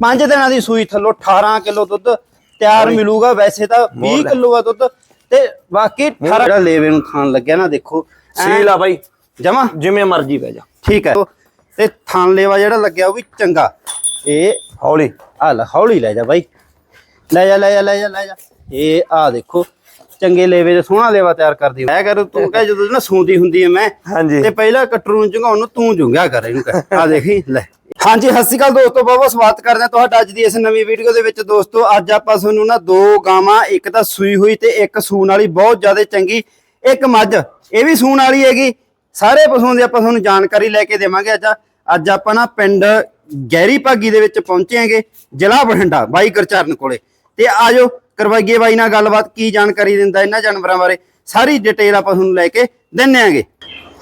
ਪੰਜ ਦਿਨਾਂ ਦੀ ਸੂਈ ਥੱਲੋਂ 18 ਕਿਲੋ ਦੁੱਧ ਤਿਆਰ ਮਿਲੂਗਾ ਵੈਸੇ ਤਾਂ 20 ਕਿਲੋ ਆ ਦੁੱਧ। ਤੇ ਬਾਕੀ 18 ਜਿਹੜਾ ਲੇਵੇ ਨੂੰ ਖਾਣ ਲੱਗਿਆ ਨਾ ਦੇਖੋ ਸੀਲ ਆ ਬਾਈ। ਜਮਾ? ਜਿਵੇਂ ਮਰਜ਼ੀ ਬਹਿ ਜਾ। ਠੀਕ ਹੈ। ਤੇ ਥਣ ਲੇਵਾ ਜਿਹੜਾ ਲੱਗਿਆ ਉਹ ਵੀ ਚੰਗਾ। ਇਹ ਹੌਲੀ। ਆ ਲੈ ਹੌਲੀ ਲੈ ਜਾ ਬਾਈ। ਲੈ ਜਾ ਲੈ ਜਾ ਲੈ ਜਾ ਲੈ ਜਾ। ਇਹ ਆ ਦੇਖੋ ਚੰਗੇ ਲੇਵੇ ਦੇ ਸੋਹਣਾ ਲੇਵਾ ਤਿਆਰ ਕਰਦੀ ਮੈਂ ਕਰ ਤੂੰ ਕਹੇ ਜਦੋਂ ਨਾ ਸੂੰਦੀ ਹੁੰਦੀ ਹੈ ਮੈਂ ਹਾਂਜੀ। ਤੇ ਪਹਿਲਾਂ ਕਟਰੂ ਨੂੰ ਚੰਗਾਉਣ ਨੂੰ ਤੂੰ ਜੁੰਗਿਆ ਕਰ ਇਹਨੂੰ ਆ ਦੇਖੀ ਲੈ। ਹਾਂਜੀ ਸਤਿ ਸ਼੍ਰੀ ਅਕਾਲ ਦੋਸਤੋ ਬਹੁਤ ਬਹੁਤ ਸਵਾਗਤ ਕਰਦੇ ਹਾਂ ਤੁਹਾਡਾ ਅੱਜ ਦੀ ਇਸ ਨਵੀਂ ਵੀਡੀਓ ਦੇ ਵਿੱਚ। ਦੋਸਤੋ ਅੱਜ ਆਪਾਂ ਤੁਹਾਨੂੰ ਨਾ ਦੋ ਗਾਵਾਂ ਇੱਕ ਤਾਂ ਸੂਈ ਹੋਈ ਤੇ ਇੱਕ ਸੂਣ ਵਾਲੀ ਬਹੁਤ ਜ਼ਿਆਦਾ ਚੰਗੀ। ਇੱਕ ਮੱਝ ਇਹ ਵੀ ਸੂਣ ਵਾਲੀ ਹੈਗੀ। ਸਾਰੇ ਪਸ਼ੂਆਂ ਦੀ ਆਪਾਂ ਤੁਹਾਨੂੰ ਜਾਣਕਾਰੀ ਲੈ ਕੇ ਦੇਵਾਂਗੇ ਅੱਜ। ਅੱਜ ਆਪਾਂ ਨਾ ਪਿੰਡ ਗਹਿਰੀ ਭਾਗੀ ਦੇ ਵਿੱਚ ਪਹੁੰਚੇ ਹਾਂਗੇ ਜ਼ਿਲ੍ਹਾ ਬਠਿੰਡਾ ਬਾਈ ਗੁਰਚਰਨ ਕੋਲੇ। ਤੇ ਆਜੋ ਕਰਵਾਈਏ ਬਾਈ ਨਾਲ ਗੱਲਬਾਤ ਕੀ ਜਾਣਕਾਰੀ ਦਿੰਦਾ ਇਹਨਾਂ ਜਾਨਵਰਾਂ ਬਾਰੇ ਸਾਰੀ ਡਿਟੇਲ ਆਪਾਂ ਤੁਹਾਨੂੰ ਲੈ ਕੇ ਦਿੰਨੇ ਆਂਗੇ।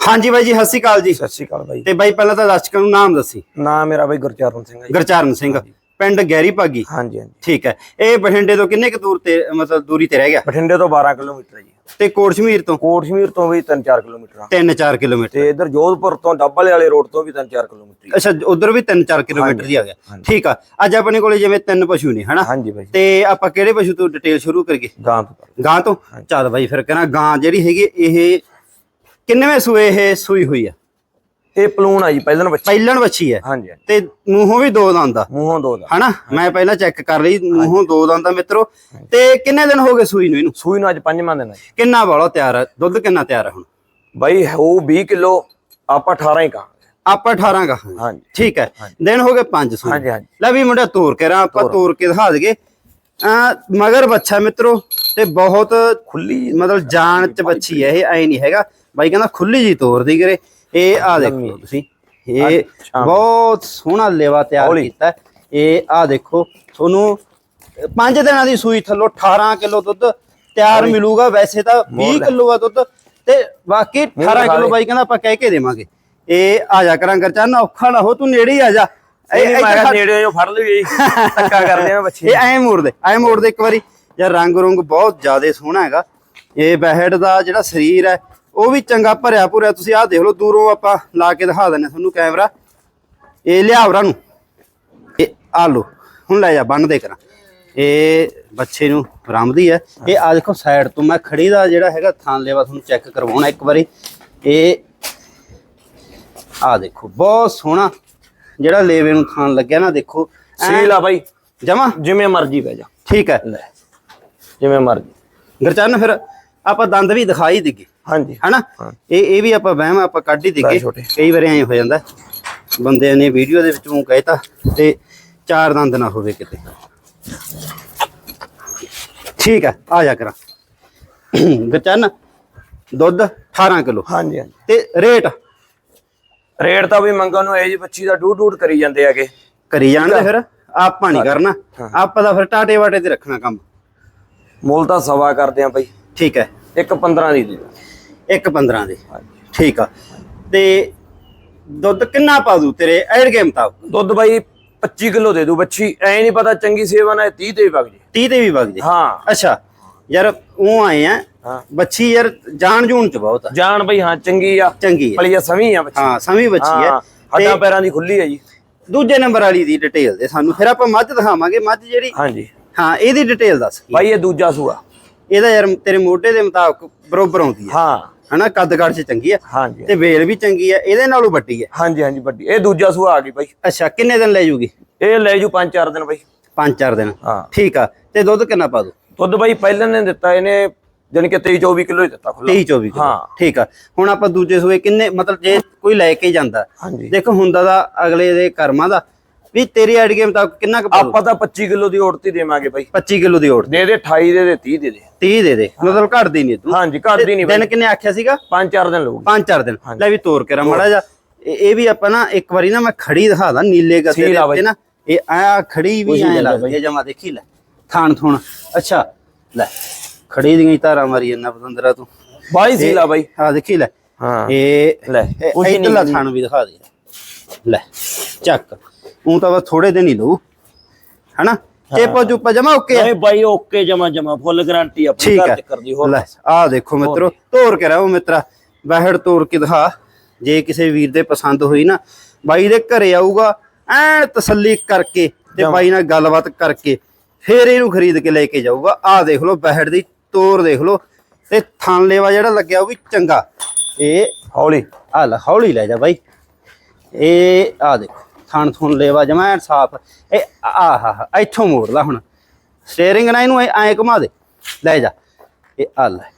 ਹਾਂਜੀ ਬਾਈ ਜੀ ਸਤਿ ਸ਼੍ਰੀ ਅਕਾਲ ਜੀ। ਸਤਿ ਸ਼੍ਰੀ ਅਕਾਲ ਬਾਈ। ਤੇ ਬਾਈ ਪਹਿਲਾਂ ਤਾਂ ਦਰਸ਼ਕਾਂ ਨੂੰ ਨਾਮ ਦੱਸੀ। ਨਾਮ ਮੇਰਾ ਬਾਈ ਗੁਰਚਰਨ ਸਿੰਘ ਹੈ ਜੀ। ਗੁਰਚਰਨ ਸਿੰਘ। ਪਿੰਡ ਗਹਿਰੀ ਭਾਗੀ। ਹਾਂਜੀ ਹਾਂਜੀ। ਠੀਕ ਹੈ। ਇਹ ਬਠਿੰਡੇ ਤੋਂ ਕਿੰਨੇ ਕੁ ਦੂਰ ਤੇ ਮਤਲਬ ਦੂਰੀ ਤੇ ਰਹਿ ਗਿਆ? ਬਠਿੰਡੇ ਤੋਂ 12 ਕਿਲੋਮੀਟਰ ਹੈ ਜੀ। ਤੇ ਕੋਟਸ਼ਮੀਰ ਤੋਂ? ਕੋਟਸ਼ਮੀਰ ਤੋਂ ਵੀ 3-4 ਕਿਲੋਮੀਟਰ ਆ। 3-4 ਕਿਲੋਮੀਟਰ। ਤੇ ਇਧਰ ਜੋਧਪੁਰ ਤੋਂ ਡੱਬਲ ਵਾਲੇ ਰੋਡ ਤੋਂ ਵੀ 3-4 ਕਿਲੋਮੀਟਰ। ਅੱਛਾ ਉਧਰ ਵੀ 3-4 ਕਿਲੋਮੀਟਰ ਹੀ ਆ ਗਿਆ। ਠੀਕ ਆ। ਅੱਜ ਆਪਣੇ ਕੋਲੇ ਜਿਵੇਂ ਤਿੰਨ ਪਸ਼ੂ ਨੇ ਹਨਾ? ਹਾਂਜੀ ਬਾਈ ਤੇ ਆਪਾਂ ਕਿਹੜੇ ਪਸ਼ੂ ਤੋਂ ਡਿਟੇਲ ਸ਼ੁਰੂ ਕਰੀਏ? ਗਾਂ ਤੋਂ। ਗਾਂ ਤੋਂ? ਚੱਲ ਬਾਈ ਫਿਰ ਕਹਿੰਦਾ ਗਾਂ ਜਿਹੜੀ ਹੈਗੀ ਇਹ ਕਿੰਨਵੇਂ ਸੂਏ ਇਹ ਸੂਈ ਹੋਈ ਆ? ਇਹ ਪਲੂਣ ਆ ਜੀ ਪਹਿਲਨ ਬੱਚਾ ਪਹਿਲਣ ਵੱਛੀ ਹੈ। ਹਾਂਜੀ ਹਾਂਜੀ। ਤੇ ਮੂੰਹੋਂ ਵੀ ਦੋ ਦੰਦ ਆ। ਮੂੰਹੋਂ ਦੋ ਦਾ ਹਨਾ? ਮੈਂ ਪਹਿਲਾਂ ਚੈੱਕ ਕਰ ਲਈ ਮੂੰਹੋਂ ਦੋ ਦੰਦ ਆ ਮਿੱਤਰੋ। ਤੇ ਕਿੰਨੇ ਦਿਨ ਹੋ ਗਏ ਸੂਈ ਨੂੰ ਇਹਨੂੰ? ਸੂਈ ਨੂੰ ਅੱਜ ਪੰਜਵਾਂ ਦਿਨ ਹੈ ਜੀ। ਕਿੰਨਾ ਵਾਲਾ ਤਿਆਰ ਆ? ਦੁੱਧ ਕਿੰਨਾ ਤਿਆਰ ਆ ਹੁਣ? ਬਾਈ ਉਹ 20 ਕਿਲੋ ਆਪਾਂ 18 ਹੀ ਕਹਾਂਗੇ। ਆਪਾਂ 18 ਗਾ ਹਾਂਜੀ। ਠੀਕ ਹੈ। ਦਿਨ ਹੋ ਗਏ 5 ਸੂਈ। ਹਾਂਜੀ ਹਾਂਜੀ। ਲੈ ਵੀ ਮੁੰਡਾ ਤੋਰ ਕੇ ਰਾਂ ਆਪਾਂ ਤੋਰ। ਕੇ ਦਿਖਾ ਦਈਏ। ਆ ਮਗਰ ਬੱਚਾ ਮਿੱਤਰੋ ਤੇ ਬਹੁਤ ਖੁੱਲੀ ਮਤਲਬ ਜਾਨ ਚ ਬੱਚੀ ਹੈ ਇਹ ਐ ਨਹੀਂ ਹੈਗਾ। ਬਾਈ ਕਹਿੰਦਾ ਖੁੱਲੀ ਜੀ ਤੋਰ ਦੀ ਕਰੇ। ਇਹ ਆ ਦੇਖੋ ਤੁਸੀਂ। ਇਹ ਬਹੁਤ ਸੋਹਣਾ ਲੇਵਾ ਤਿਆਰ। ਕੀਤਾ। ਇਹ ਆ ਦੇਖੋ ਤੁਹਾਨੂੰ ਪੰਜ ਦਿਨਾਂ ਦੀ ਸੂਈ ਥੱਲੋਂ 18 ਕਿਲੋ ਦੁੱਧ ਤਿਆਰ ਮਿਲੂਗਾ। ਵੈਸੇ ਤਾਂ 20 ਕਿਲੋ ਆ ਦੁੱਧ ਤੇ ਬਾਕੀ 18 ਕਿਲੋ ਬਾਈ ਕਹਿੰਦਾ ਆਪਾਂ ਕਹਿ ਕੇ ਦੇਵਾਂਗੇ। ਇਹ ਆ ਜਾ ਕਰਾਂ ਕਰਚਾ ਨਾ ਔਖਾ ਨਾ ਹੋ ਤੂੰ ਨੇੜੇ ਹੀ ਆ ਜਾ। ਇਹ ਮੈਂ ਨੇੜੇ ਜੋ ਫੜ ਲਈ ਧੱਕਾ ਕਰਦੇ ਆ ਬੱਚੇ। ਇਹ ਐ ਮੋੜ ਦੇ ਐ ਮੋੜ ਦੇ ਇੱਕ ਵਾਰੀ। ਯਾਰ ਰੰਗ ਰੁੰਗ ਬਹੁਤ ਜ਼ਿਆਦਾ ਸੋਹਣਾ ਹੈਗਾ। ਇਹ ਬਹਿੜ ਦਾ ਜਿਹੜਾ ਸਰੀਰ ਹੈ ਉਹ ਵੀ ਚੰਗਾ ਭਰਿਆ ਭੁਰਿਆ ਤੁਸੀਂ ਆਹ ਦੇਖ ਲਓ ਦੂਰੋਂ ਆਪਾਂ ਲਾ ਕੇ ਦਿਖਾ ਦਿੰਨੇ ਤੁਹਾਨੂੰ ਕੈਮਰਾ। ਇਹ ਲਿਆਵਰਾ ਨੂੰ। ਇਹ ਆ ਲੋ ਹੁਣ ਲੈ ਜਾ ਬੰਨ ਦੇ ਕਰਾਂ। ਇਹ ਬੱਚੇ ਨੂੰ ਰਾਮਦੀ ਹੈ। ਇਹ ਆ ਦੇਖੋ ਸਾਈਡ ਤੋਂ ਮੈਂ ਖੜੀ ਦਾ ਜਿਹੜਾ ਹੈਗਾ ਥਾਂ ਲੈਵਾ ਤੁਹਾਨੂੰ ਚੈੱਕ ਕਰਵਾਉਣਾ ਇੱਕ ਵਾਰੀ। ਇਹ ਆ ਦੇਖੋ ਬਹੁਤ ਸੋਹਣਾ ਜਿਹੜਾ ਲੇਵੇ ਨੂੰ ਥਾਂ ਲੱਗਿਆ ਨਾ ਦੇਖੋ। ਸੀਲ ਆ ਬਾਈ। ਜਮਾ? ਜਿਵੇਂ ਮਰਜ਼ੀ ਬਹਿ ਜਾ। ਠੀਕ ਹੈ। ਲੈ। ਜਿਵੇਂ ਮਰਜ਼ੀ। ਗਰਚਰਨ ਫਿਰ ਆਪਾਂ ਦੰਦ ਵੀ ਦਿਖਾਈ ਦਿੱਗੇ ਹਾਂਜੀ। ਹਨਾ? ਇਹ ਇਹ ਵੀ ਆਪਾਂ ਵਹਿਮ ਆਪਾਂ ਕੱਢ ਹੀ ਦਿੱਗੇ। ਕਈ ਵਾਰ ਐਂ ਹੋ ਜਾਂਦਾ ਬੰਦਿਆਂ ਨੇ ਵੀਡੀਓ ਦੇ ਵਿੱਚ ਉਹ ਕਹਿਤਾ ਤੇ ਚਾਰ ਦੰਦ ਨਾ ਹੋਵੇ ਕਿਤੇ। ਠੀਕ ਹੈ ਆ ਜਾ ਕਰਾਂ। ਗਰਚਰਨ ਦੁੱਧ 18 ਕਿਲੋ। ਹਾਂਜੀ ਹਾਂਜੀ। ਤੇ ਰੇਟ? ਰੇਟ ਤਾਂ ਵੀ ਮੰਗਣ ਨੂੰ ਇਹ ਜੀ ਬੱਚੀ ਦਾ ਡੂਡ ਡੂਡ ਕਰੀ ਜਾਂਦੇ ਹੈਗੇ। ਕਰੀ ਜਾਣਦੇ ਫਿਰ ਆਪਾਂ ਨਹੀਂ ਕਰਨਾ। ਆਪਾਂ ਤਾਂ ਫਿਰ ਟਾਟੇ ਵਾਟੇ ਤੇ ਰੱਖਣਾ ਕੰਮ। ਮੁੱਲ ਤਾਂ ਸਵਾ ਕਰਦੇ ਆ ਬਾਈ। ਠੀਕ ਹੈ। ਇੱਕ 15 ਦੀ ਦੇ। ਇੱਕ 15 ਦੇ। ਠੀਕ ਆ। ਤੇ ਦੁੱਧ ਕਿੰਨਾ ਪਾ ਦੂ ਤੇਰੇ? ਐਡ ਕੇ ਮੁਤਾਬਕ। ਦੁੱਧ ਬਾਈ 25 ਕਿਲੋ ਦੇ ਦੂ ਬੱਚੀ। ਐ ਨਹੀਂ ਪਤਾ ਚੰਗੀ ਸੇਵਾ ਨਾਲ 30 ਤੇ ਵੀ ਵਗ ਜੇ। 30 ਤੇ ਵੀ ਵਗ ਜੇ। ਹਾਂ। ਅੱਛਾ। ਯਾਰ ਉਹ ਆਏ ਆ। ਬੱਚੀ ਯਾਰ ਜਾਣ ਜੂਣ ਚ ਬਹੁਤ ਆ। ਜਾਨ ਬਈ ਹਾਂ ਚੰਗੀ ਆ। ਚੰਗੀ ਹੈ ਪਲੀਆ ਸਮੀ ਆ ਬੱਚੀ। ਹਾਂ ਸਮੀ ਬੱਚੀ ਹਾਂ ਹੱਡਾਂ ਪੈਰਾਂ ਦੀ ਖੁੱਲੀ ਹੈ ਜੀ। ਦੂਜੇ ਨੰਬਰ ਵਾਲੀ ਦੀ ਡਿਟੇਲ ਦੇ ਸਾਨੂੰ। ਫਿਰ ਆਪਾਂ ਮੱਝ ਦਿਖਾਵਾਂਗੇ। ਮੱਝ ਜਿਹੜੀ ਹਾਂਜੀ। ਹਾਂ ਇਹਦੀ ਡਿਟੇਲ ਦੱਸ ਬਾਈ ਇਹ ਦੂਜਾ ਸੂਆ। ਇਹਦਾ ਯਾਰ ਤੇਰੇ ਮੋਢੇ ਦੇ ਮੁਤਾਬਕ ਬਰੋਬਰ ਆਉਂਦੀ ਹੈ ਹਾਂ। ਹਨਾ ਕੱਦ ਕਾਠ ਚ ਚੰਗੀ ਆ ਹਾਂਜੀ। ਤੇ ਵੇਲ ਵੀ ਚੰਗੀ ਆ ਇਹਦੇ ਨਾਲੋਂ ਵੱਡੀ ਹੈ ਹਾਂਜੀ ਹਾਂਜੀ ਵੱਡੀ। ਇਹ ਦੂਜਾ ਸੂਆ ਆ ਗਈ ਬਾਈ। ਅੱਛਾ ਕਿੰਨੇ ਦਿਨ ਲੈ ਜੂਗੀ? ਇਹ ਲੈ ਜੂ 5-4 ਦਿਨ ਬਾਈ। ਪੰਜ ਚਾਰ ਦਿਨ। ਹਾਂ। ਠੀਕ ਆ ਤੇ ਦੁੱਧ ਕਿੰਨਾ ਪਾ ਦੂ? ਦੁੱਧ ਬਾਈ ਪਹਿਲਾਂ ਨੇ ਦਿੱਤਾ ਇਹਨੇ ਜਾਣੀ ਕਿ 23-24 ਕਿਲੋ ਹੀ ਦਿੱਤਾ ਖੁੱਲਾ 23 24 ਕਿਲੋ। ਹਾਂ। ਠੀਕ ਆ ਹੁਣ ਆਪਾਂ ਦੂਜੇ ਸੂਏ ਕਿੰਨੇ ਮਤਲਬ ਜੇ ਕੋਈ ਲੈ ਕੇ ਜਾਂਦਾ। ਦੇਖੋ ਹੁੰਦਾ ਦਾ ਅਗਲੇ ਦੇ ਕਰਮਾਂ ਦਾ ਵੀ ਤੇਰੀ ਐਡ ਗੇਮ ਤਾਂ ਕਿੰਨਾ ਕੁ ਆਪਾਂ ਤਾਂ 25 ਕਿਲੋ ਦੀ ਔੜਤੀ ਦੇਵਾਂਗੇ ਬਾਈ। 25 ਕਿਲੋ ਦੀ ਓੜ ਦੇ ਦੇ 28 ਦੇ ਦੇ 30 ਦੇ ਦੇ। 30 ਦੇ ਦੇ। ਮਤਲਬ ਘਟਦੀ ਨਹੀਂ ਤੂੰ। ਹਾਂਜੀ ਘੱਟਦੀ ਨਹੀਂ ਦਿਨ ਕਿੰਨੇ ਆਖਿਆ ਸੀਗਾ? 5-4 ਦਿਨ ਪੰਜ ਚਾਰ ਦਿਨ। ਲੈ ਵੀ ਤੋਰ ਕੇ ਰਾ ਮੜਾ ਜਾ ਇਹ ਵੀ ਆਪਾਂ ਨਾ ਇੱਕ ਵਾਰੀ ਨਾ ਮੈਂ ਖੜੀ ਦਿਖਾਦਾ ਨੀਲੇ ਗੱਦੇ ਦੇ ਉੱਤੇ। ਨਾ। ਇਹ ਆ ਖੜੀ ਵੀ ਐ ਲੱਗਦੀ ਹੈ ਜਮਾ ਦੇਖੀ ਲੈ। ਥਾਣ ਥੁਣ। ਅੱਛਾ ਲੈ। ਖੜੀ ਦੀਆਂ ਹੀ ਧਾਰਾਂ ਮਾਰੀ ਇਹਨਾਂ ਪਤੰਦਰਾ ਤੂੰ। ਬਾਈ ਸੀਲਾ ਬਾਈ। ਆ ਦੇਖੀ ਲੈ। ਹਾਂ। ਇਹ ਲੈ, ਨਹੀਂ ਇਧਰਲਾ ਥਾਣ ਵੀ ਦਿਖਾ ਦੇ। ਲੈ। ਚੱਕ। ਉਹ ਤਾਂ ਬਸ ਥੋੜੇ ਦਿਨ ਹੀ ਲਊ। ਹਨਾ? ਚੇਪਾ ਚੁੱਪਾ ਜਮਾ ਓਕੇ ਆ। ਨਹੀਂ ਬਾਈ ਓਕੇ ਜਮਾ ਜਮਾ। ਫੁੱਲ ਗਾਰੰਟੀ ਆਪਣੀ ਘਰ ਤੇ ਕਰਦੀ ਹੋਰ ਆ ਦੇਖੋ ਮਿੱਤਰੋ ਤੋੜ ਕੇ ਰਹੋ ਮਿੱਤਰਾ। ਬਹਿੜ ਤੋੜ ਕੇ ਦਿਖਾ। ਜੇ ਕਿਸੇ ਵੀਰ ਦੇ ਪਸੰਦ ਹੋਈ ਨਾ ਬਾਈ ਦੇ ਘਰੇ ਆਊਗਾ ਐ ਤਸੱਲੀ ਕਰਕੇ ਤੇ ਬਾਈ ਨਾਲ ਗੱਲਬਾਤ ਕਰਕੇ ਫੇਰ ਇਹਨੂੰ ਖਰੀਦ ਕੇ ਲੈ ਕੇ ਜਾਊਗਾ। ਆਹ ਦੇਖ ਲਓ ਬਹਿੜ ਦੀ ਤੋਰ ਦੇਖ ਲਓ। ਤੇ ਥਣ ਲੇਵਾ ਜਿਹੜਾ ਲੱਗਿਆ ਉਹ ਵੀ ਚੰਗਾ। ਇਹ ਹੌਲੀ। ਆ ਲੈ ਹੌਲੀ ਲੈ ਜਾ ਬਾਈ। ਇਹ ਆ ਦੇਖੋ। ਥਣ ਥੁਣ ਲੇਵਾ ਜਮਾ ਐਨ ਸਾਫ਼। ਇਹ ਆਹ ਇੱਥੋਂ ਮੋੜ ਲਾ ਹੁਣ। ਸਟੀਅਰਿੰਗ ਨਾਲ ਇਹਨੂੰ ਐ ਘੁਮਾ ਦੇ। ਲੈ ਜਾ। ਇਹ ਆ ਲੈ।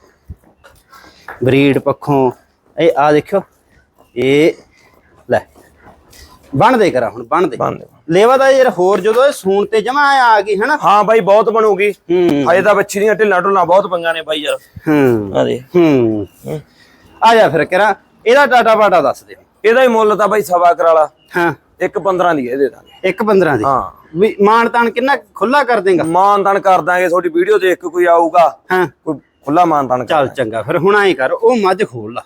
ਬਰੀਡ ਪੱਖੋਂ। ਇਹ ਆ ਦੇਖਿਓ। ਇਹ ਲੈ। ਬਣ ਦੇ ਕਰਾ ਹੁਣ ਬਣ ਦੇ ਬੰਦ ਲੇਵਾ ਦਾ ਯਾਰ ਹੋਰ ਜਦੋਂ ਇਹ ਸੂਣ ਤੇ ਜਮਾ ਆ ਗਈ ਹਨਾ? ਹਾਂ ਬਾਈ ਬਹੁਤ ਬਣੂਗੀ। ਹਜੇ ਤਾਂ ਬੱਚੀ ਦੀਆਂ ਢਿੱਲਾਂ ਢੁੱਲਾਂ ਬਹੁਤ ਪੰਗਾਂ ਨੇ ਬਾਈ ਯਾਰ। ਹੂੰ। ਆ ਦੇ ਹੂੰ। ਆ ਜਾ ਫਿਰ ਕਰਾ। ਇਹਦਾ ਟਾਟਾ ਬਾਟਾ ਦੱਸ ਦੇ। ਇਹਦਾ ਹੀ ਮੁੱਲ ਤਾਂ ਬਾਈ ਸਵਾ ਕਰਾਲਾ। ਹਾਂ। ਇੱਕ 15 ਦੀ ਇਹ ਦੇ ਦਾਂਗੇ ਇੱਕ 15 ਦੀ। ਹਾਂ। ਵੀ ਮਾਨ ਤਾਨ ਕਿੰਨਾ ਖੁੱਲਾ ਕਰ ਦੇਗਾ? ਮਾਨ ਤਾਨ ਕਰ ਦਾਂਗੇ ਤੁਹਾਡੀ ਵੀਡੀਓ ਦੇਖ ਕੇ ਕੋਈ ਆਊਗਾ। ਹਾਂ। ਕੋਈ ਖੁੱਲਾ ਮਾਨ ਤਾਨ ਚੱਲ ਚੰਗਾ ਫਿਰ ਹੁਣ ਐਂ ਕਰ ਉਹ ਮੱਝ ਖੋਲ ਲਾ।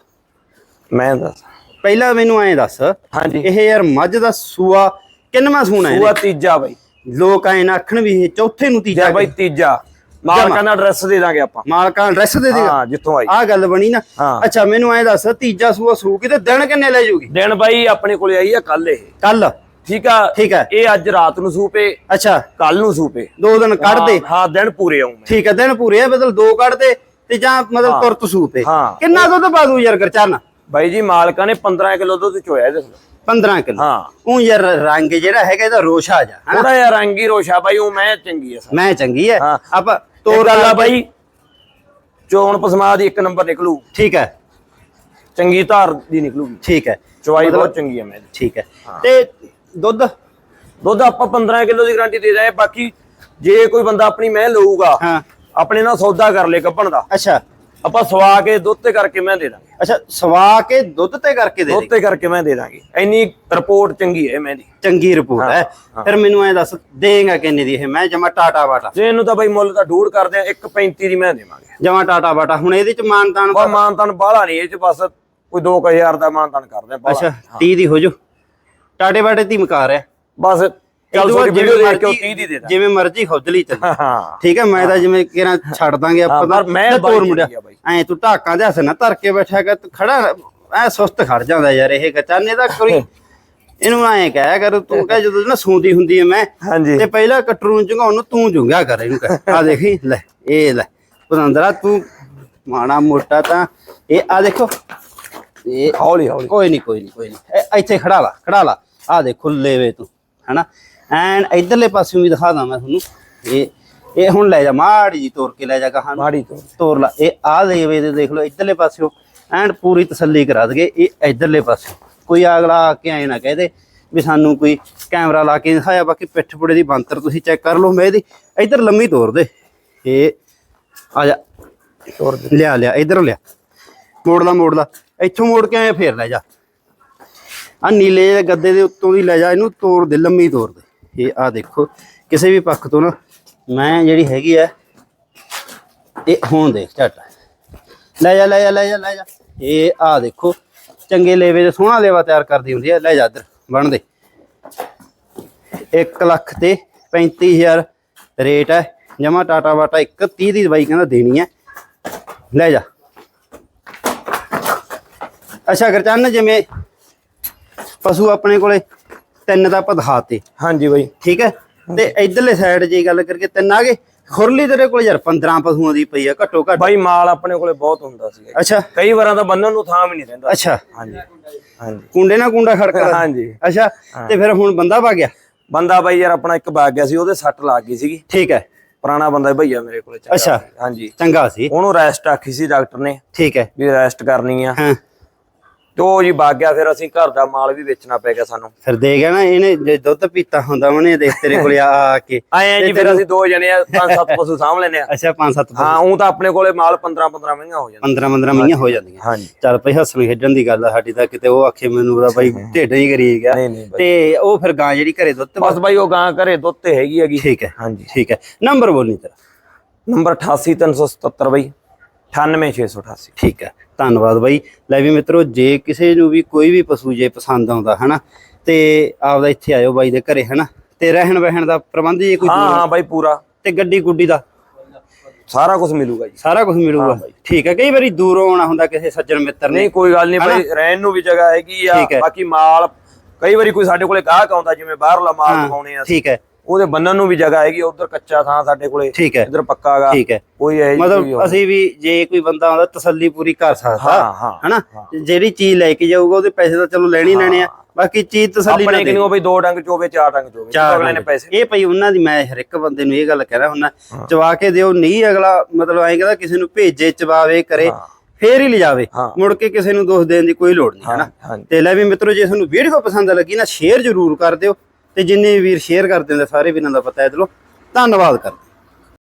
ਮੈਂ ਦੱਸ। ਪਹਿਲਾਂ ਮੈਨੂੰ ਐਂ ਦੱਸ ਹਾਂਜੀ। ਇਹ ਯਾਰ ਮੱਝ ਦਾ ਸੂਆ ਕਿੰਨਵਾਂ ਸੂਣਾ ਹੈ ਸੂਆ ਤੀਜਾ ਬਾਈ। ਲੋਕ ਐਂ ਨਾ ਆਖਣ ਵੀ ਇਹ ਚੌਥੇ ਨੂੰ ਤੀਜਾ ਬਾਈ ਤੀਜਾ। ਮਾਲਕਾਂ ਦਾ ਐਡਰੈਸ ਦੇ ਦਾਂਗੇ ਆਪਾਂ। ਮਾਲਕਾਂ ਐਡਰੈਸ ਦੇ ਦੇਗਾ? ਹਾਂ ਜਿੱਥੋਂ ਆਈ। ਆਹ ਗੱਲ ਬਣੀ ਨਾ। ਅੱਛਾ ਮੈਨੂੰ ਐਂ ਦੱਸ ਤੀਜਾ ਸੂਆ ਸੂਕੀ ਤੇ ਦਿਨ ਕਿੰਨੇ ਲੈ ਜੂਗੀ ਦਿਨ ਬਾਈ ਆਪਣੇ ਕੋਲੇ ਆਈ ਆ ਕੱਲ ਇਹ। ਕੱਲ ਠੀਕ ਆ? ਠੀਕ ਹੈ। ਇਹ ਅੱਜ ਰਾਤ ਨੂੰ ਸੂਪੇ ਅੱਛਾ। ਕੱਲ ਨੂੰ ਸੂਪੇ ਦੋ ਦਿਨ ਕੱਢ ਦੇ। ਹਾਂ, ਦਿਨ ਪੂਰੇ ਆਉਂ ਮੈਂ। ਠੀਕ ਹੈ ਦਿਨ ਪੂਰੇ ਆ ਬਦਲ ਦੋ ਕੱਢ ਦੇ ਤੇ ਜਾਂ ਮਤਲਬ ਤੁਰਤ ਸੂਪੇ ਹਾਂ। ਕਿੰਨਾ ਦੁੱਧ ਪਾ ਦੂ ਯਾਰ ਗਰਚਾਨਾ? ਬਾਈ ਜੀ ਮਾਲਕਾਂ ਨੇ 15 ਕਿਲੋ ਦੁੱਧ ਚੋਇਆ ਇਹਦੇ ਤੋਂ 15 ਕਿਲੋ। ਹਾਂ। ਉਹ ਯਾਰ ਰੰਗ ਜਿਹੜਾ ਹੈਗਾ ਇਹਦਾ ਰੋਸ਼ਾ ਜਾ ਥੋੜਾ ਜਿਹਾ ਰੰਗੀ ਰੋਸ਼ਾ ਬਾਈ ਉਹ ਮੈਂ ਚੰਗੀ ਆ ਸਰ। ਮੈਂ ਚੰਗੀ ਹਾਂ। ਆਪਾਂ ਤੋਰ ਗੱਲ ਬਾਈ। ਚੋਣ ਪਸਮਾ ਦੀ ਇੱਕ ਨੰਬਰ ਨਿਕਲੂ। ਠੀਕ ਹੈ। ਚੰਗੀ ਧਾਰ ਦੀ ਨਿਕਲੂਗੀ। ਠੀਕ ਹੈ। ਚਵਾਈ ਬਹੁਤ ਚੰਗੀ ਆ ਮੈਂ। ਠੀਕ ਹੈ। ਤੇ ਦੁੱਧ? ਦੁੱਧ ਆਪਾਂ 15 ਕਿਲੋ ਦੀ ਗਾਰੰਟੀ ਦੇ ਦਾਂਗੇ ਬਾਕੀ ਜੇ ਕੋਈ ਬੰਦਾ ਆਪਣੀ ਮੈਂ ਲਊਗਾ ਹਾਂ। ਆਪਣੇ ਨਾਲ ਸੌਦਾ ਕਰ ਲੇ ਕੱਪਣ ਦਾ। ਅੱਛਾ। ਆਪਾਂ ਸਵਾ ਕੇ ਦੁੱਧ ਤੇ ਕਰਕੇ ਮੈਂ ਦੇ ਦਾਂਗੇ। ਅੱਛਾ ਸਵਾ ਕੇ ਦੁੱਧ ਤੇ ਕਰਕੇ ਦੇ ਦੁੱਧ ਤੇ ਕਰਕੇ ਮੈਂ ਦੇ ਦਾਂਗੇ। ਇੰਨੀ ਰਿਪੋਰਟ ਚੰਗੀ ਹੈ ਮੈਂ ਦੀ। ਚੰਗੀ ਰਿਪੋਰਟ ਹੈ। ਫਿਰ ਮੈਨੂੰ ਐ ਦੱਸ ਦੇਗਾ ਕਿੰਨੇ ਦੀ ਇਹ? ਮੈਂ ਜਮਾ ਟਾਟਾ ਬਾਟਾ ਜੇ ਇਹਨੂੰ ਤਾਂ ਬਾਈ ਮੁੱਲ ਤਾਂ ਡੂੜ ਕਰਦੇ ਆ 1.35 ਦੀ ਮੈਂ ਦੇਵਾਂਗੇ। ਜਮਾ ਟਾਟਾ ਬਾਟਾ ਹੁਣ ਇਹਦੇ ਚ ਮਾਨਤਾਨ ਪਰ ਮਾਨਤਨ ਬਾਹਲਾ ਨਹੀਂ ਇਹ ਚ ਬਸ ਕੋਈ 2000 ਦਾ ਮਾਨਤਨ ਕਰਦੇ ਆ ਅੱਛਾ 30 ਦੀ ਹੋ ਜੋ ਟਾਟੇ ਬਾਟੇ ਦੀ ਮਕਾਰ ਹੈ। ਬਸ ਚੱਲ ਤੁਹਾਡੀ ਵੀਡੀਓ ਜਿਵੇਂ ਦੇਖ ਕੇ ਉਹ ਮਰਜ਼ੀ- 30 ਦੀ ਦੇ ਦਾਂ ਜਿਵੇਂ ਮਰਜ਼ੀ ਖੁੱਦਲੀ ਚੱਲ। ਹਾਂ ਠੀਕ ਹੈ ਮੈਂ ਤਾਂ ਜਿਵੇਂ ਕਿਹਨਾਂ ਛੱਡ ਦਾਂਗੇ ਆਪਾਂ ਪਰ ਮੈਂ ਤੋਰ ਮੁੰਡਿਆ। ਐ ਤੂੰ ਢਾਕਾਂ ਦੇ ਹੱਥ ਨਾ ਧਰ ਕੇ ਬੈਠਾ ਤੂੰ ਖੜਾ ਐ ਸੁਸਤ ਖੜ ਜਾਂਦਾ ਯਾਰ ਇਹ ਗਚਾਨੇ ਦਾ ਕੋਈ ਇਹਨੂੰ ਐ ਕਹਿਆ ਕਰ ਤੂੰ ਕਹੇ ਜਦੋਂ ਨਾ ਸੂੰਦੀ ਹੁੰਦੀ ਐ ਮੈਂ ਤੇ ਪਹਿਲਾਂ ਕਟਰੂ ਨੂੰ ਚੁੰਗਾਉਣ ਨੂੰ ਤੂੰ ਜੁੰਗਿਆ ਕਰ ਇਹਨੂੰ ਕਹਿ। ਆ ਦੇਖੀ ਲੈ ਇਹ ਲੈ। ਪਤੰਦਰਾ ਤੂੰ ਮਾਣਾ ਮੋਟਾ ਤਾਂ ਇਹ ਆ ਦੇਖੋ। ਇਹ ਹੌਲੀ ਹੌਲੀ। ਕੋਈ ਨਹੀਂ ਕੋਈ ਨਹੀਂ ਕੋਈ ਨਹੀਂ ਇੱਥੇ ਖੜਾ ਲਾ ਖੜਾ ਲਾ। ਆ ਦੇ ਖੁੱਲੇ ਵੇ ਤੂੰ ਹਨਾ? ਐਨ ਇਧਰਲੇ ਪਾਸਿਓਂ ਵੀ ਦਿਖਾ ਦਾਂ ਮੈਂ ਤੁਹਾਨੂੰ। ਇਹ ਇਹ ਹੁਣ ਲੈ ਜਾ ਮਾੜੀ ਜੀ ਤੋਰ ਕੇ ਲੈ ਜਾ ਕਹਾਂ ਮਾੜੀ ਤੋਂ ਤੋਰ ਲਾ। ਇਹ ਆ ਦੇਵੇ ਦੇ ਦੇਖ ਲਓ ਇਧਰਲੇ ਪਾਸਿਓਂ। ਐਨ ਪੂਰੀ ਤਸੱਲੀ ਕਰਾ ਦਗੇ ਇਹ ਇਧਰਲੇ ਪਾਸੇ ਕੋਈ ਅਗਲਾ ਆ ਕੇ ਐ ਨਾ ਕਹਦੇ ਵੀ ਸਾਨੂੰ ਕੋਈ ਕੈਮਰਾ ਲਾ ਕੇ ਦਿਖਾਇਆ ਬਾਕੀ ਪਿੱਠ ਪੁੜੇ ਦੀ ਬੰਤਰ ਤੁਸੀਂ ਚੈੱਕ ਕਰ ਲਓ ਮੈਂ ਇਹਦੀ ਇਧਰ ਲੰਮੀ ਤੋਰ ਦੇ। ਇਹ ਆ ਜਾ। ਤੋਰ ਦੇ। ਲਿਆ ਲਿਆ ਇਧਰ ਲਿਆ। ਮੋੜ ਲਾ ਮੋੜ ਲਾ। ਇੱਥੋਂ ਮੋੜ ਕੇ ਐ ਫੇਰ ਲੈ ਜਾ। ਆ ਨੀਲੇ ਗੱਦੇ ਦੇ ਉੱਤੋਂ ਦੀ ਲੈ ਜਾ ਇਹਨੂੰ ਤੋੜ ਦੇ ਲੰਮੀ ਤੋੜ ਦੇ। ਇਹ ਆ ਦੇਖੋ, ਕਿਸੇ ਵੀ ਪੱਖ ਤੋਂ ਨਾ ਮੈਂ ਜਿਹੜੀ ਹੈਗੀ ਆ, ਇਹ ਹੋਣ ਦੇ, ਝਟ। ਲੈ ਜਾ ਲੈ ਜਾ ਲੈ ਜਾ ਲੈ ਜਾ। ਇਹ ਆ ਦੇਖੋ, ਚੰਗੇ ਲੇਵੇ ਦੇ ਸੋਹਣਾ ਲੇਵਾ ਤਿਆਰ ਕਰਦੀ ਹੁੰਦੀ ਹੈ ਲੈ ਜਾ ਇੱਧਰ, ਬਣ ਦੇ। 1 ਲੱਖ ਤੇ 35000 ਰੇਟ ਹੈ ਜਮਾ ਟਾਟਾ ਵਾਟਾ 1 30 ਦੀ ਦਵਾਈ ਕਹਿੰਦਾ ਦੇਣੀ ਹੈ ਲੈ ਜਾ। ਅੱਛਾ, ਗਰਚਨ, ਜਿਵੇਂ ਪਸ਼ੂ ਆਪਣੇ ਕੋਲੇ ਤਿੰਨ ਦਾ ਆਪਾਂ ਦਿਖਾਤੇ। ਹਾਂਜੀ ਬਾਈ। ਠੀਕ ਹੈ? ਤੇ ਇਧਰਲੇ ਸਾਈਡ ਜੇ ਗੱਲ ਕਰਕੇ ਤਿੰਨ ਆ ਗਏ। ਖੁਰਲੀ ਤੇਰੇ ਕੋਲ ਯਾਰ 15 ਪਸ਼ੂਆਂ ਦੀ ਪਈ ਆ ਘੱਟੋ ਘੱਟ। ਬਾਈ ਮਾਲ ਆਪਣੇ ਕੋਲੇ ਬਹੁਤ ਹੁੰਦਾ ਸੀ। ਅੱਛਾ। ਕਈ ਵਾਰਾਂ ਤਾਂ ਬੰਨਣ ਨੂੰ ਥਾਂ ਵੀ ਨਹੀਂ ਰਹਿੰਦਾ। ਅੱਛਾ। ਹਾਂਜੀ। ਹਾਂਜੀ। ਕੁੰਡੇ ਨਾਲ ਕੁੰਡਾ ਖੜਕਦਾ। ਹਾਂਜੀ। ਅੱਛਾ। ਤੇ ਫਿਰ ਹੁਣ ਬੰਦਾ ਪਾ ਗਿਆ? ਬੰਦਾ ਬਾਈ ਯਾਰ ਆਪਣਾ ਇੱਕ ਬਾਗ ਗਿਆ ਸੀ ਉਹਦੇ ਸੱਟ ਲੱਗ ਗਈ ਸੀਗੀ। ਠੀਕ ਹੈ। ਪੁਰਾਣਾ ਬੰਦਾ ਹੀ ਭਈਆ ਮੇਰੇ ਕੋਲੇ ਚੰਗਾ ਅੱਛਾ। ਹਾਂਜੀ। ਚੰਗਾ ਸੀ। ਉਹਨੂੰ ਰੈਸਟ ਆਖੀ ਸੀ ਡਾਕਟਰ ਨੇ ਠੀਕ ਹੈ। ਵੀ ਰੈਸਟ ਕਰਨੀ ਆ। ਹਾਂ। ਤੇ ਉਹ ਜੀ ਵਗ ਗਿਆ ਫਿਰ ਅਸੀਂ ਘਰ ਦਾ ਮਾਲ ਵੀ ਵੇਚਣਾ ਪੈ ਗਿਆ ਸਾਨੂੰ। ਫਿਰ ਦੇ ਗਿਆ ਨਾ ਇਹਨੇ ਜੇ ਦੁੱਧ ਪੀਤਾ ਹੁੰਦਾ ਉਹਨੇ ਦੇਖ ਤੇਰੇ ਕੋਲੇ ਆ ਆ ਕੇ। ਆਏ ਜੀ ਫਿਰ ਅਸੀਂ ਦੋ ਜਣੇ ਆ ਪੰਜ ਸੱਤ ਪਸ਼ੂ ਸਾਂਭ ਲੈਨੇ ਆ। ਅੱਛਾ ਪੰਜ ਸੱਤ ਹਾਂ ਉਹ ਤਾਂ ਆਪਣੇ ਕੋਲੇ ਮਾਲ 15 15 ਮਹਿੰਗਾ ਹੋ ਜਾਂਦਾ। 15 15 ਮਹੀਆਂ ਹੋ ਜਾਂਦੀਆਂ। ਹਾਂਜੀ। ਚੱਲ ਭਈ ਹੱਸਣ ਖੇਡਣ ਦੀ ਗੱਲ ਆ ਸਾਡੀ ਤਾਂ ਕਿਤੇ ਉਹ ਆਖੇ ਮੈਨੂੰ ਉਹਦਾ ਬਾਈ ਢਿੱਡ ਹੀ ਕਰੀ ਗਿਆ। ਤੇ ਉਹ ਫਿਰ ਗਾਂ ਜਿਹੜੀ ਘਰੇ ਦੁੱਧ ਬਸ ਬਾਈ ਉਹ ਗਾਂ ਘਰੇ ਦੁੱਧ ਤੇ ਹੈਗੀ ਹੈਗੀ। ਠੀਕ ਹੈ ਹਾਂਜੀ। ਠੀਕ ਹੈ। ਨੰਬਰ ਬੋਲਨੀ ਤੇਰਾ। ਨੰਬਰ 88377 ਬਾਈ। 98688 ਠੀਕ ਹੈ। ਧੰਨਵਾਦ ਬਾਈ। ਲੈ ਵੀ ਮਿੱਤਰੋ ਜੇ ਕਿਸੇ ਨੂੰ ਵੀ ਕੋਈ ਵੀ ਪਸ਼ੂ ਜੇ ਪਸੰਦ ਆਉਂਦਾ ਹਨਾ ਤੇ ਆਪਦਾ ਇੱਥੇ ਆਇਓ ਬਾਈ ਦੇ ਘਰੇ ਹਨਾ ਤੇ ਰਹਿਣ ਬਹਿਣ ਦਾ ਪ੍ਰਬੰਧ ਜੇ ਕੋਈ ਹਾਂ ਹਾਂ ਬਾਈ ਪੂਰਾ। ਤੇ ਗੱਡੀ ਗੁੱਡੀ ਦਾ? ਸਾਰਾ ਕੁਝ ਮਿਲੂਗਾ ਜੀ। ਸਾਰਾ ਕੁਝ ਮਿਲੂਗਾ। ਠੀਕ ਹੈ ਕਈ ਵਾਰੀ ਦੂਰੋਂ ਆਉਣਾ ਹੁੰਦਾ ਕਿਸੇ ਸੱਜਣ ਮਿੱਤਰ ਨੇ। ਨਹੀਂ ਕੋਈ ਗੱਲ ਨਹੀਂ ਬਾਈ ਰਹਿਣ ਨੂੰ ਵੀ ਜਗ੍ਹਾ ਹੈਗੀ ਆ। ਬਾਕੀ ਮਾਲ ਕਈ ਵਾਰੀ ਕੋਈ ਸਾਡੇ ਕੋਲੇ ਗਾਹਕ ਆਉਂਦਾ ਜਿਵੇਂ ਬਾਹਰਲਾ ਮਾਲ ਮੰਗਾਉਣੇ ਆ ਠੀਕ ਹੈ। ਉਹਦੇ ਬੰਨਣ ਨੂੰ ਵੀ ਜਗ੍ਹਾ ਹੈਗੀ ਉਧਰ ਕੱਚਾ ਥਾਂ ਸਾਡੇ ਕੋਲੇ ਠੀਕ ਹੈ। ਇਧਰ ਪੱਕਾ ਹੈਗਾ ਠੀਕ ਹੈ। ਕੋਈ ਇਹ ਮਤਲਬ ਅਸੀਂ ਵੀ ਜੇ ਕੋਈ ਬੰਦਾ ਆਉਂਦਾ ਤਸੱਲੀ ਪੂਰੀ ਕਰ ਸਕਦਾ ਹਾਂ ਹਾਂ ਹਨਾ? ਜਿਹੜੀ ਚੀਜ਼ ਲੈ ਕੇ ਜਾਊਗਾ ਉਹਦੇ ਪੈਸੇ ਤਾਂ ਚਲੋ ਲੈਣੇ ਹੀ ਲੈਣੇ ਆ। ਬਾਕੀ ਚੀਜ਼ ਤਸੱਲੀ ਨਾਲ ਆਪਣੇ ਦੇ ਕਿਨੂੰ ਬਈ ਦੋ ਡੰਗ ਚੋਵੇ ਚਾਰ ਡੰਗ ਚੋਵੇ ਅਗਲੇ ਨੇ ਪੈਸੇ ਇਹ ਪਈ ਉਹਨਾਂ ਦੀ ਮੈਂ ਹਰ ਇੱਕ ਬੰਦੇ ਨੂੰ ਇਹ ਗੱਲ ਕਹਿ ਰਿਹਾ ਹੁੰਦਾ ਚਵਾ ਕੇ ਦਿਓ ਨਹੀਂ ਅਗਲਾ ਮਤਲਬ ਐਂ ਕਹਿੰਦਾ ਕਿਸੇ ਨੂੰ ਭੇਜੇ ਚਵਾਵੇ ਕਰੇ ਹਾਂ। ਫੇਰ ਹੀ ਲਿਜਾਵੇ। ਹਾਂ। ਮੁੜ ਕੇ ਕਿਸੇ ਨੂੰ ਦੋਸ਼ ਦੇਣ ਦੀ ਕੋਈ ਲੋੜ ਨਹੀਂ ਹੈਨਾ? ਹਾਂਜੀ। ਤੇ ਲੈ ਵੀ ਮਿੱਤਰੋ ਜੇ ਤੁਹਾਨੂੰ ਵੀਡੀਓ ਪਸੰਦ ਲੱਗੀ ਨਾ ਸ਼ੇਅਰ ਜ਼ਰੂਰ ਕਰ ਦਿਓ। ਤੇ ਜਿੰਨੇ ਵੀਰ ਸ਼ੇਅਰ ਕਰ ਦਿੰਦੇ ਸਾਰੇ ਵੀਰਾਂ ਦਾ ਪਤਾ ਹੈ ਦਿਲੋਂ ਧੰਨਵਾਦ ਕਰਦੇ